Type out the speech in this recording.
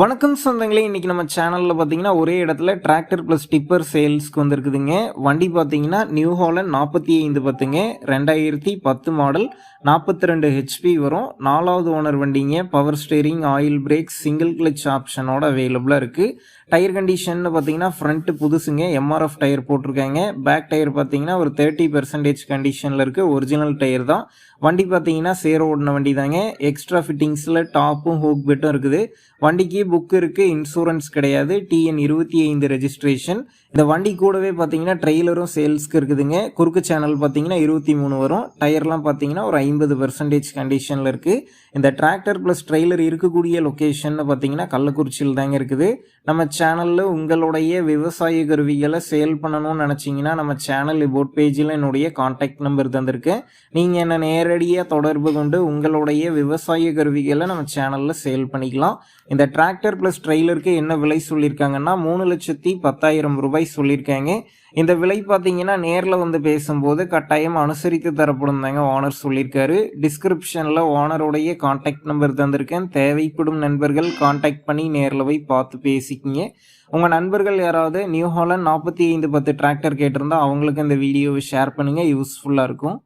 வணக்கம் சொந்தங்களே இன்றைக்கி நம்ம சேனலில் பார்த்தீங்கன்னா ஒரே இடத்துல டிராக்டர் ப்ளஸ் டிப்பர் சேல்ஸ்க்கு வந்திருக்குதுங்க. வண்டி பார்த்தீங்கன்னா நியூ ஹாலண்ட் நாற்பத்தி ஐந்து பத்துங்க. ரெண்டாயிரத்தி பத்து மாடல் நாற்பத்தி ரெண்டு ஹெச்பி வரும். நாலாவது ஓனர் வண்டிங்க power steering oil brake single clutch ஆப்ஷனோட அவைலபிளாக இருக்குது டயர் கண்டிஷன் பார்த்தீங்கன்னா ஃப்ரண்ட் புதுசுங்க. எம்ஆர்எஃப் டயர் போட்டிருக்காங்க. பேக் டயர் பார்த்தீங்கன்னா ஒரு தேர்ட்டி பெர்சன்டேஜ் கண்டிஷனில் இருக்குது ஒரிஜினல் டயர் தான். வண்டி பார்த்தீங்கன்னா சேர ஓடின வண்டி தாங்க. எக்ஸ்ட்ரா ஃபிட்டிங்ஸில் டாப்பும் ஹோக் பெட்டும் இருக்குது. வண்டிக்கு புக்கிற்கு இன்சூரன்ஸ் கிடையாது. டிஎன் இருபத்தி ஐந்து ரெஜிஸ்ட்ரேஷன் இந்த வண்டி கூடவே பார்த்தீங்கன்னா ட்ரெய்லரும் சேல்ஸ்க்கு இருக்குதுங்க. குறுக்கு சேனல் பார்த்தீங்கன்னா இருபத்தி மூணு வரும். டயர்லாம் பார்த்தீங்கன்னா ஒரு ஐம்பது பெர்சன்டேஜ் கண்டிஷனில் இருக்குது இந்த டிராக்டர் ப்ளஸ் ட்ரெய்லர் இருக்கக்கூடிய லொக்கேஷன் பார்த்தீங்கன்னா கள்ளக்குறிச்சியில் தாங்க இருக்குது. நம்ம சேனலில் உங்களுடைய விவசாய கருவிகளை சேல் பண்ணணும்னு நினச்சிங்கன்னா நம்ம சேனல் போட் பேஜில் என்னுடைய காண்டாக்ட் நம்பர் தந்திருக்கேன் நீங்கள் என்ன நேரடியாக தொடர்பு கொண்டு உங்களுடைய விவசாய கருவிகளை நம்ம சேனலில் சேல் பண்ணிக்கலாம். இந்த டிராக்டர் ப்ளஸ் ட்ரெய்லருக்கு என்ன விலை சொல்லியிருக்காங்கன்னா மூணு லட்சத்தி பத்தாயிரம் ரூபாய் சொல்லியிருக்காங்க இந்த விலை பார்த்தீங்கன்னா நேரில் வந்து பேசும்போது கட்டாயம் அனுசரித்து தரப்படும் தாங்க ஓனர் சொல்லியிருக்காரு டிஸ்கிரிப்ஷனில் ஓனருடைய காண்டாக்ட் நம்பர் தந்திருக்கேன். தேவைப்படும் நண்பர்கள் காண்டாக்ட் பண்ணி நேரில் போய் பார்த்து பேசிக்கிங்க. உங்கள் நண்பர்கள் யாராவது நியூ ஹாலண்ட் நாற்பத்தி ஐந்து பத்து டிராக்டர் கேட்டிருந்தா அவங்களுக்கு இந்த வீடியோவை ஷேர் பண்ணுங்கள் யூஸ்ஃபுல்லாக இருக்கும்.